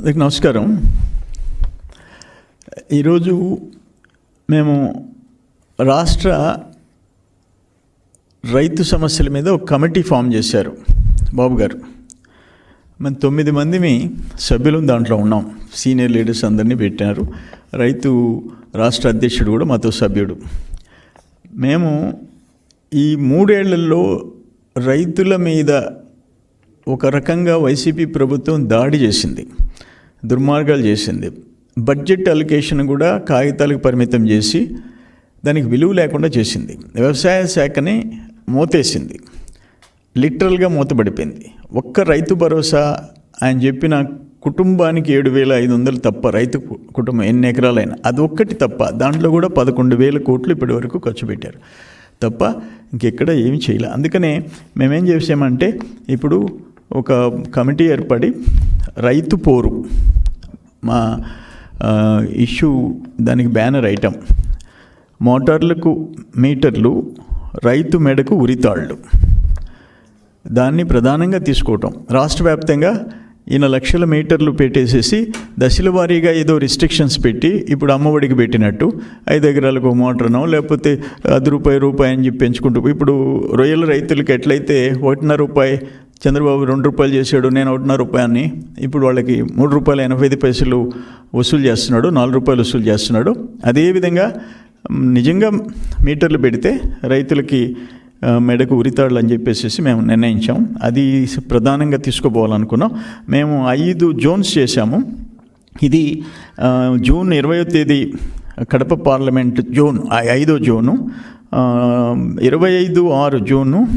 అందరికి నమస్కారం. ఈరోజు మేము రాష్ట్ర రైతు సమస్యల మీద ఒక కమిటీ ఫామ్ చేశారు. బాబు గారు మేము తొమ్మిది మందిమి సభ్యులు దాంట్లో ఉన్నాం. సీనియర్ లీడర్స్ అందరినీ పెట్టారు. రైతు రాష్ట్ర అధ్యక్షుడు కూడా మాతో సభ్యుడు. మేము ఈ మూడేళ్ళలో రైతుల మీద ఒక రకంగా వైసీపీ ప్రభుత్వం దాడి చేసింది. దుర్మార్గాలు చేసింది. బడ్జెట్ అలికేషన్ కూడా కాగితాలకు పరిమితం చేసి దానికి విలువ లేకుండా చేసింది. వ్యవసాయ శాఖని మూతేసింది. లిటరల్గా మూతపడిపోయింది ఒక్క రైతు భరోసా ఆయన చెప్పిన కుటుంబానికి ఏడు వేల ఐదు వందలు తప్ప రైతు కు- కుటుంబం ఎన్ని ఎకరాలైనా అది ఒక్కటి తప్ప దాంట్లో కూడా పదకొండు వేల కోట్లు ఇప్పటి వరకు ఖర్చు పెట్టారు. తప్ప ఇంకెక్కడ ఏమి చేయలే. అందుకనే మేమేం చేసామంటే ఇప్పుడు ఒక కమిటీ ఏర్పడి రైతు పోరు మా ఇష్యూ దానికి బ్యానర్ ఐటమ్. మోటార్లకు మీటర్లు రైతు మెడకు ఉరితాళ్ళు. దాన్ని ప్రధానంగా తీసుకోవటం. రాష్ట్ర వ్యాప్తంగా ఈయన లక్షల మీటర్లు పెట్టేసేసి దశల వారీగా ఏదో రిస్ట్రిక్షన్స్ పెట్టి ఇప్పుడు అమ్మఒడికి పెట్టినట్టు ఐదు ఎకరాలకు ఒక మోటార్నో లేకపోతే అది రూపాయి రూపాయి అని చెప్పి పెంచుకుంటూ ఇప్పుడు రొయ్యల రైతులకి ఎట్లయితే ఒకటిన్నర రూపాయి చంద్రబాబు రెండు రూపాయలు చేశాడు నేను ఒకటిన్నర రూపాయని. ఇప్పుడు వాళ్ళకి మూడు రూపాయల ఎనభై ఐదు పైసలు వసూలు చేస్తున్నాడు నాలుగు రూపాయలు వసూలు చేస్తున్నాడు. అదేవిధంగా నిజంగా మీటర్లు పెడితే రైతులకి మెడకు ఉరితాళ్ళు అని చెప్పేసి మేము నిర్ణయించాం. అది ప్రధానంగా తీసుకుపోవాలనుకున్నాం. మేము ఐదు జోన్స్ చేశాము. ఇది జూన్ ఇరవయో తేదీ కడప పార్లమెంట్ జోన్ ఐదో జోను. ఇరవై ఐదు ఆరు జూను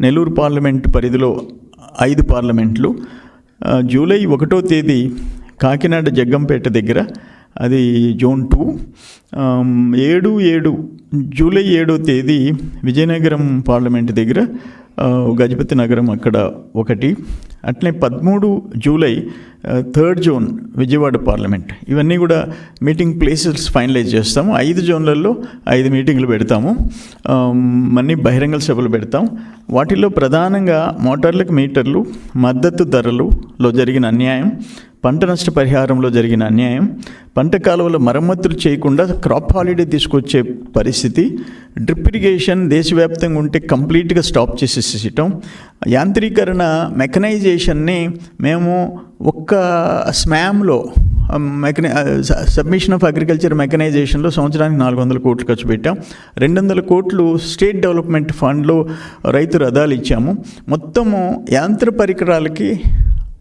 నెల్లూరు పార్లమెంట్ పరిధిలో ఐదు పార్లమెంట్లు. జూలై ఒకటో తేదీ కాకినాడ జగ్గంపేట దగ్గర అది జోన్ టూ. ఏడు ఏడు జూలై ఏడో తేదీ విజయనగరం పార్లమెంట్ దగ్గర గజపతి నగరం అక్కడ ఒకటి. అట్లే పదమూడు July third zone Vijayawada parliament. ఇవన్నీ కూడా మీటింగ్ ప్లేసెస్ ఫైనలైజ్ చేస్తాము. ఐదు జోన్లలో ఐదు మీటింగ్లు పెడతాము. మన్ని బహిరంగ సభలు పెడతాం. వాటిల్లో ప్రధానంగా మోటార్లకు మీటర్లు మద్దతు ధరలులో జరిగిన అన్యాయం పంట నష్ట పరిహారంలో జరిగిన అన్యాయం పంట కాలువల మరమ్మతులు చేయకుండా క్రాప్ హాలిడే తీసుకొచ్చే పరిస్థితి డ్రిప్ ఇరిగేషన్ దేశవ్యాప్తంగా ఉంటే కంప్లీట్గా స్టాప్ చేసేసేయటం. యాంత్రీకరణ మెకనైజేషన్ని మేము ఒక్క స్మామ్లో మెకనై సబ్మిషన్ ఆఫ్ అగ్రికల్చర్ మెకనైజేషన్లో సంవత్సరానికి నాలుగు వందల కోట్లు ఖర్చు పెట్టాం. రెండు వందల కోట్లు స్టేట్ డెవలప్మెంట్ ఫండ్లో రైతు రథాలు ఇచ్చాము. మొత్తము యాంత్ర పరికరాలకి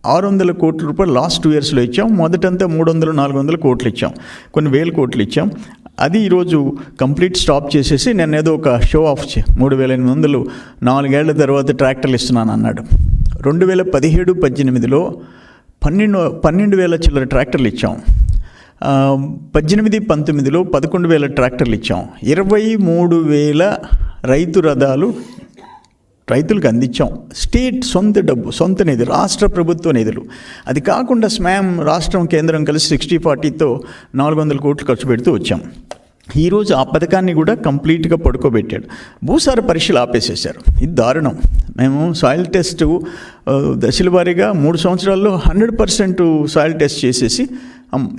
ఆరు వందల కోట్ల రూపాయలు లాస్ట్ టూ ఇయర్స్లో ఇచ్చాం. మొదటంతా మూడు వందలు నాలుగు వందల కోట్లు ఇచ్చాం. కొన్ని వేల కోట్లు ఇచ్చాం. అది ఈరోజు కంప్లీట్ స్టాప్ చేసేసి నేను ఏదో ఒక షో ఆఫ్ చే మూడు వేల ఎనిమిది వందలు నాలుగేళ్ళ తర్వాత ట్రాక్టర్లు ఇస్తున్నాను అన్నాడు. రెండు వేల పదిహేడు పద్దెనిమిదిలో పన్నెండు పన్నెండు వేల చిల్లర ట్రాక్టర్లు ఇచ్చాం. పద్దెనిమిది పంతొమ్మిదిలో పదకొండు వేల ట్రాక్టర్లు ఇచ్చాం. ఇరవై మూడు వేల రైతు రథాలు రైతులకు అందించాం. స్టేట్ సొంత డబ్బు సొంత నిధులు రాష్ట్ర ప్రభుత్వ నిధులు. అది కాకుండా స్మామ్ రాష్ట్రం కేంద్రం కలిసి సిక్స్టీ ఫార్టీతో నాలుగు వందల కోట్లు ఖర్చు పెడుతూ వచ్చాం. ఈరోజు ఆ పథకాన్ని కూడా కంప్లీట్గా పడుకోబెట్టాడు. భూసార పరీక్షలు ఆపేసేశారు. ఇది దారుణం. మేము సాయిల్ టెస్ట్ దశల వారీగా మూడు సంవత్సరాల్లో హండ్రెడ్ పర్సెంట్ సాయిల్ టెస్ట్ చేసేసి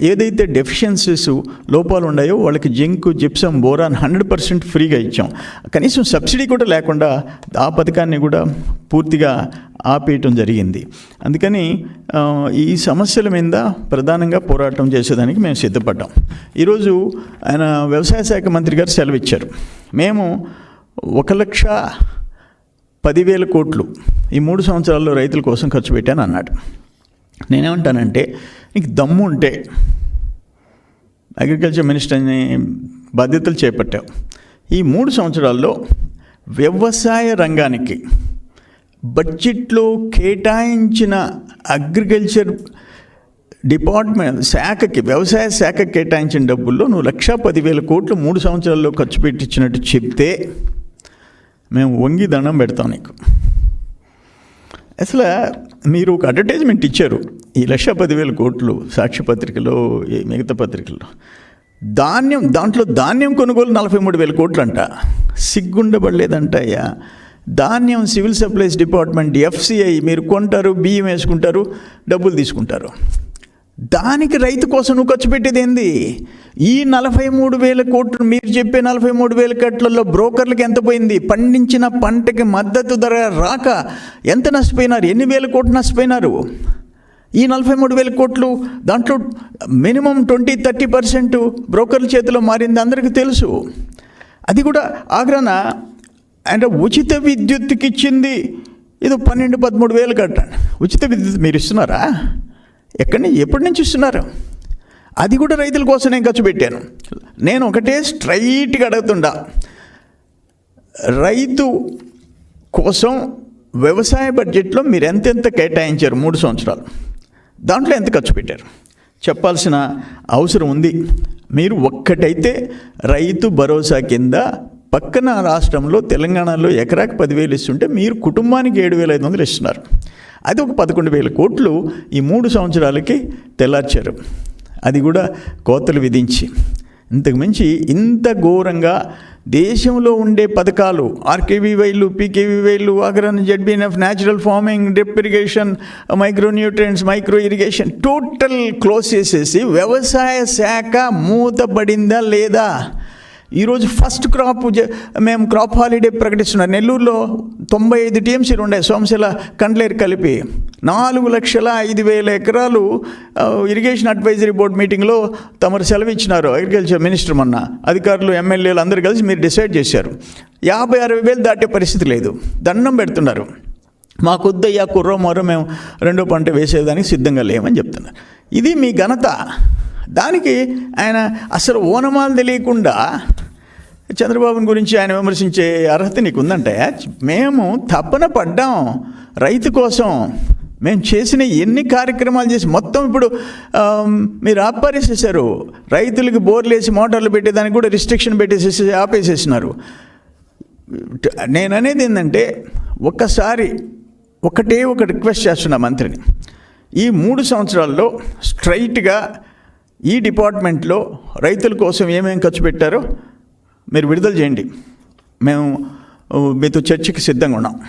ఏదైతే డెఫిషియన్సీస్ లోపాలు ఉన్నాయో వాళ్ళకి zinc gypsum boron hundred percent ఫ్రీగా ఇచ్చాం. కనీసం సబ్సిడీ కూడా లేకుండా ఆ పథకాన్ని కూడా పూర్తిగా ఆపేయటం జరిగింది. అందుకని ఈ సమస్యల మీద ప్రధానంగా పోరాటం చేసేదానికి మేము సిద్ధపడ్డాం. ఈరోజు ఆయన వ్యవసాయ శాఖ మంత్రి గారు సెలవు ఇచ్చారు మేము ఒక లక్ష పదివేల కోట్లు ఈ మూడు సంవత్సరాల్లో రైతుల కోసం ఖర్చు పెట్టాను అన్నాడు నేనేమంటానంటే నీకు దమ్ము ఉంటే అగ్రికల్చర్ మినిస్టర్ని బాధ్యతలు చేపట్టావు. ఈ మూడు సంవత్సరాల్లో వ్యవసాయ రంగానికి బడ్జెట్లో కేటాయించిన అగ్రికల్చర్ డిపార్ట్మెంట్ శాఖకి వ్యవసాయ శాఖ కేటాయించిన డబ్బుల్లో నువ్వు లక్షా పదివేల కోట్లు మూడు సంవత్సరాల్లో ఖర్చు పెట్టించినట్టు చెప్తే మేము వంగి దండం పెడతాం నీకు. అసలు మీరు ఒక అడ్వర్టైజ్మెంట్ ఇచ్చారు. ఈ లక్ష పదివేల కోట్లు సాక్షి పత్రికలో ఈ మిగతా పత్రికల్లో. ధాన్యం దాంట్లో ధాన్యం కొనుగోలు నలభై మూడు వేల కోట్లు అంట సిగ్గుండబడలేదంట అయ్యా. ధాన్యం సివిల్ సప్లైస్ డిపార్ట్మెంట్ ఎఫ్సిఐ మీరు కొంటారు బియ్యం వేసుకుంటారు డబ్బులు తీసుకుంటారు. దానికి రైతు కోసం నువ్వు ఖర్చు పెట్టేది ఏంది? ఈ నలభై మూడు వేల కోట్లు మీరు చెప్పే నలభై మూడు వేల కోట్లలో బ్రోకర్లకు ఎంత పోయింది? పండించిన పంటకి మద్దతు ధర రాక ఎంత నష్టపోయినారు? ఎన్ని వేల కోట్లు నష్టపోయినారు? ఈ నలభై మూడు వేల కోట్లు దాంట్లో మినిమం ట్వంటీ థర్టీ పర్సెంట్ బ్రోకర్ల చేతిలో మారింది అందరికీ తెలుసు. అది కూడా ఆగ్రహణ అంటే ఉచిత విద్యుత్కి ఇచ్చింది ఇది పన్నెండు పదమూడు వేలు కట్టండి. ఉచిత విద్యుత్ మీరు ఇస్తున్నారా? ఎక్కడి నుంచి ఎప్పటి నుంచి ఇస్తున్నారు అది కూడా రైతుల కోసం నేను ఖర్చు పెట్టాను. నేను ఒకటే స్ట్రైట్గా అడుగుతుండా. రైతు కోసం వ్యవసాయ బడ్జెట్లో మీరు ఎంతెంత కేటాయించారు మూడు సంవత్సరాలు? దాంట్లో ఎంత ఖర్చు పెట్టారు? చెప్పాల్సిన అవసరం ఉంది. మీరు ఒక్కటైతే రైతు భరోసా కింద పక్కన రాష్ట్రంలో తెలంగాణలో ఎకరాకి పదివేలు ఇస్తుంటే మీరు కుటుంబానికి ఏడు వేల ఐదు వందలు ఇస్తున్నారు. అది ఒక పదకొండు వేల కోట్లు ఈ మూడు సంవత్సరాలకి తెల్లార్చారు. అది కూడా కోతలు విధించి. ఇంతకు మించి ఇంత ఘోరంగా దేశంలో ఉండే పథకాలు ఆర్కేవీవైలు పీకేవీవైలు అగ్రన్ ZBNF natural farming drip irrigation micro nutrients micro irrigation total close చేసేసి వ్యవసాయ శాఖ మూతపడిందా లేదా? ఈరోజు ఫస్ట్ క్రాప్ మేము క్రాప్ హాలిడే ప్రకటిస్తున్నాం నెల్లూరులో తొంభై ఐదు టీఎంసీలు ఉండే సోమశిల కండ్లేరు కలిపి నాలుగు లక్షల ఐదు వేల ఎకరాలు ఇరిగేషన్ అడ్వైజరీ బోర్డు మీటింగ్లో తమరు సెలవు ఇచ్చినారు అగ్రికల్చర్ మినిస్టర్ మొన్న అధికారులు ఎమ్మెల్యేలు అందరూ కలిసి మీరు డిసైడ్ చేశారు. యాభై అరవై వేలు దాటే పరిస్థితి లేదు. దండం పెడుతున్నారు. మాకొద్దయ్యా కుర్రో మరో మేము రెండో పంట వేసేదానికి సిద్ధంగా లేమని చెప్తున్నారు. ఇది మీ ఘనత. దానికి ఆయన అసలు ఓనమాలు తెలియకుండా చంద్రబాబుని గురించి ఆయన విమర్శించే అర్హత నీకు ఉందంటే మేము తప్పన పడ్డాం రైతు కోసం. మేము చేసిన ఎన్ని కార్యక్రమాలు చేసి మొత్తం ఇప్పుడు మీరు ఆపారేసేసారు రైతులకి బోర్లు వేసి మోటార్లు పెట్టేదానికి కూడా రిస్ట్రిక్షన్ పెట్టేసేసి ఆపేసేసినారు. నేను అనేది ఏంటంటే ఒక్కసారి ఒకటే ఒక రిక్వెస్ట్ చేస్తున్నా మంత్రిని. ఈ మూడు సంవత్సరాల్లో స్ట్రైట్గా ఈ డిపార్ట్మెంట్లో రైతుల కోసం ఏమేమి ఖర్చు పెట్టారో మీరు విడుదల చేయండి. మేము మీతో చర్చకి సిద్ధంగా ఉన్నాం.